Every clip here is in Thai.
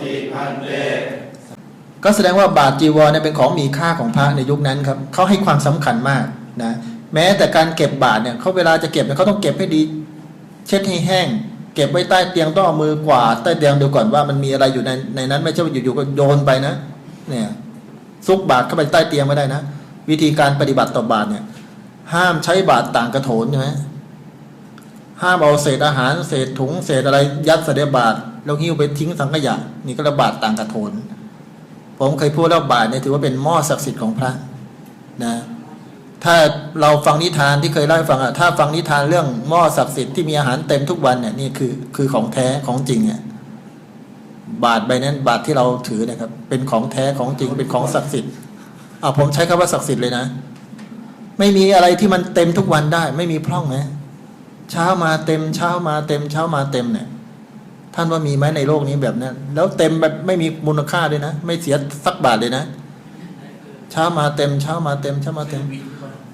ทิพันเตก็แสดงว่าบาทจีวรเนี่ยเป็นของมีค่าของพระในยุคนั้นครับเขาให้ความสำคัญมากนะแม้แต่การเก็บบาทเนี่ยเขาเวลาจะเก็บเนี่ยเขาต้องเก็บให้ดี เช็ดให้แห้ง เก็บไว้ใต้เตียงต้องเอามือกวาดใต้เตียงดูก่อนว่ามันมีอะไรอยู่ในในนั้นไม่ใช่ว่าอยู่ๆก็โยนไปนะ เนี่ยซุกบาทเข้าไปใต้เตียงไม่ได้นะ วิธีการปฏิบัติต่อบาทเนี่ย ห้ามใช้บาทต่างกระโถนใช่ไหมห้ามเอาเศษอาหารเศษถุงเศษอะไรยัดใส่ในบาท แล้วหิ้วไปทิ้งสังขยะ นี่ก็รียกบาทต่างกระโถน ผมเคยพูดแล้วบาทเนี่ยถือว่าเป็นหม้อศักดิ์สิทธิ์ของพระนะถ้าเราฟังนิทานที่เคยเล่าให้ฟังอะถ้าฟังนิทานเรื่องหม้อศักดิ์สิทธิ์ที่มีอาหารเต็มทุกวันเนี่ยนี่คือคือของแท้ของจริงเนี่ยบาทใบนั้นบาทที่เราถือนะครับ เป็นของแท้ของจริงเป็นของศักดิ์สิทธิ์เอาผมใช้คำว่าศักดิ์สิทธิ์เลยนะ ไม่มีอะไรที่มันเต็มทุกวันได้ ไม่มีพร่องนะเช้ามาเต็มเช้ามาเต็มเช้ามาเต็มเนี่ย ท่านว่ามีไหมในโลกนี้แบบนั้น แล้วเต็มแบบไม่มีมูลค่าด้วยนะ ไม่เสียสักบาทเลยนะ เช้ามาเต็มเช้ามาเต็มเช้ามาเต็ม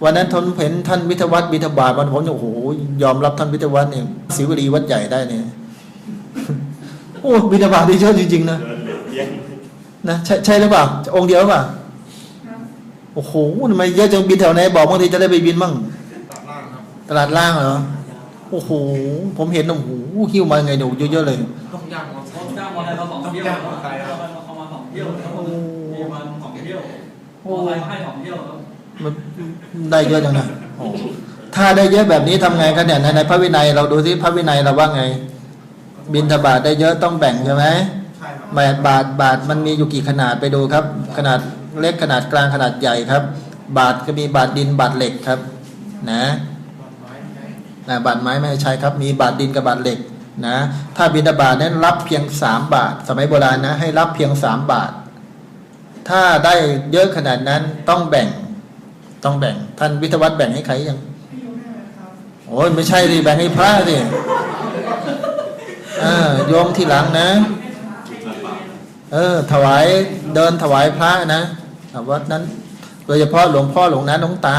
วันนั้นทนเห็นท่านวิทยวัฒน์บิทบาทวันผมโอ้โหยอมรับท่านวิทยวัฒน์เนี่ยศิวลีวัดใหญ่ได้เนี่ยโอ้บิทบาทที่เยอะจริงๆนะนะใช่ใช่หรือเปล่าองค์เดียวหรือเปล่าโอ้โหทำไมเยอะจังบินแถวไหนบอกบางทีจะได้ไปบินบ้างตลาดล่างเหรอ โอ้โห ผมเห็นโอ้โหหิ้วมาไงหนูเยอะๆเลยต้องย่างมาเขาจ้างมาให้เขาสองเที่ยวเขามาสองเที่ยวเขามีมาสองเที่ยวโอ้ยให้สองเที่ยวแล้วมันได้เยอะจังนะโอ้ถ้าได้เยอะแบบนี้ทำไงกันเนี่ยในในพระวินัย เราดูที่พระวินัยเราว่าไง บินทบาทได้เยอะต้องแบ่งใช่ไหมใช่ครับบาทบาทบาทมันมีอยู่กี่ขนาดไปดูครับ ขนาดเล็กขนาดกลางขนาดใหญ่ครับ บาทก็มีบาทดินบาทเหล็กครับ นะ นะบาทไม้ไม่ให้ใช้ครับ มีบาทดินกับบาทเหล็กนะถ้าบินทบาทนั้นรับเพียงสามบาท สมัยโบราณนะให้รับเพียงสามบาท ถ้าได้เยอะขนาดนั้นต้องแบ่งต้องแบ่ง ท่านวิทยาวัฒน์แบ่งให้ใครยังโอ้ยไม่ใช่ดิแบ่งให้พระสิเออโยมที่หลังนะ เออ ถวายเดินถวายพระนะวัดนั้น โดยเฉพาะหลวงพ่อหลวงนั้นหลวงตา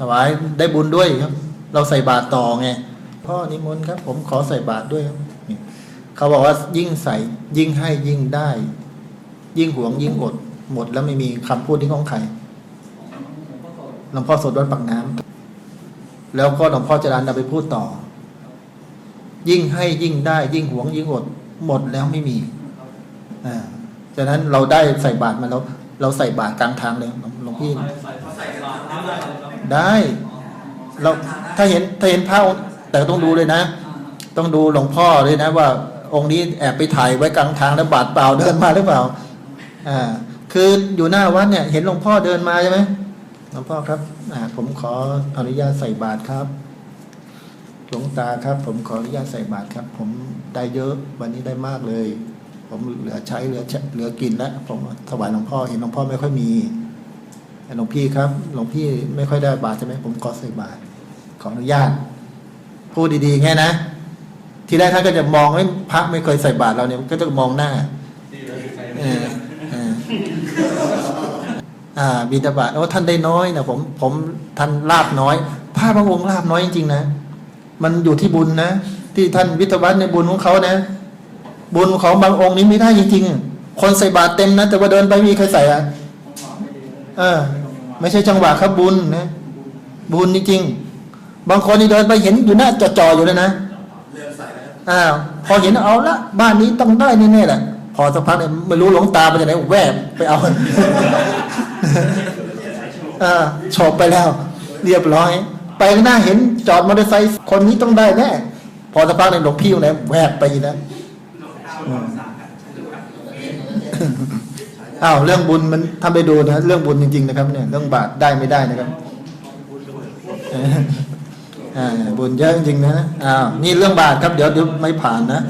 ถวายได้บุญด้วยครับ เราใส่บาตรต่อไงพ่อนิมนต์ครับ ผมขอใส่บาตรด้วยครับนี่เขาบอกว่ายิ่งใส่ยิ่งให้ยิ่งได้ ยิ่งหวงยิ่งอด หมดแล้วไม่มีคำพูดที่ของใครหลวงพ่อสดวัดปากน้ำแล้วก็หลวงพ่อจรันเอาไปพูดต่อ ยิ่งให้ยิ่งได้ ยิ่งหวงยิ่งอด หมดแล้วไม่มีอ่าฉะนั้นเราได้ใส่บาตรมาแล้ว เราใส่บาตรกลางทางเลยหลวงพี่ใส่ใส่ใส่บาตรน้ำได้ เราถ้าเห็นถ้าเห็นพระแต่ต้องดูเลยนะ ต้องดูหลวงพ่อเลยนะว่า องค์นี้แอบไปถ่ายไว้กลางทางแล้วบาดเปล่าเดินมาหรือเปล่าอ่าคืออยู่หน้าวัดเนี่ย เห็นหลวงพ่อเดินมาใช่ไหมหลวงพ่อครับอ่าผมขออนุญาตใส่บาตรครับหลวงตาครับ ผมขออนุญาตใส่บาตรครับ ผมได้เยอะวันนี้ได้มากเลย ผมเหลือใช้เหลือใช้เหลือกินแล้วผมถวายหลวงพ่อเห็นหลวงพ่อไม่ค่อยมี หลวงพี่ครับหลวงพี่ไม่ค่อยได้บาตรใช่ไหมผมขอใส่บาตรขออนุญาตพูดดีๆแค่นะ ทีแรกท่านก็จะมองว่าพระไม่เคยใส่บาตรเราเนี่ยก็จะมองหน้าเอออ่าบิณฑบาตโอ้ท่านได้น้อยนะผมผมท่านลาบน้อยพระบางองค์ลาบน้อยจริงๆนะมันอยู่ที่บุญนะที่ท่านวิทวัฒน์ในบุญของเขานะ บุญของบางองค์นี้ไม่ได้จริงๆคนใส่บาตรเต็มนะแต่ว่าเดินไปม่มีใครใส่อะ เออ ไม่ใช่จังหวะครับบุญนะบุญจริงๆบางคนนี่เดินไปเห็นอยู่หน้าจอๆอยู่เลยนะเลื่อนใส่แล้วอ้าวพอเห็นเอาละบ้านนี้ต้องได้แน่ๆแหละพอสักพักเนี่ยไม่รู้หลวงตาไปจากไหนแวบไปเอาอ่าโฉบไปแล้ว เรียบร้อย ไปข้างหน้าเห็นจอดมอเตอร์ไซค์คนนี้ต้องได้แน่พอสักพักเนี่ยหลวงพี่อยู่ไหนแวบไปอีกแล้ว อ้าวเรื่องบุญมันทำไปดูนะ เรื่องบุญจริง ๆ นะครับ เนี่ย เรื่องบาปได้ไม่ได้นะครับบุญเยอะจริงๆนะอ้าวนี่เรื่องบาปครับเดี๋ยวเดี๋ยวไม่ผ่านนะ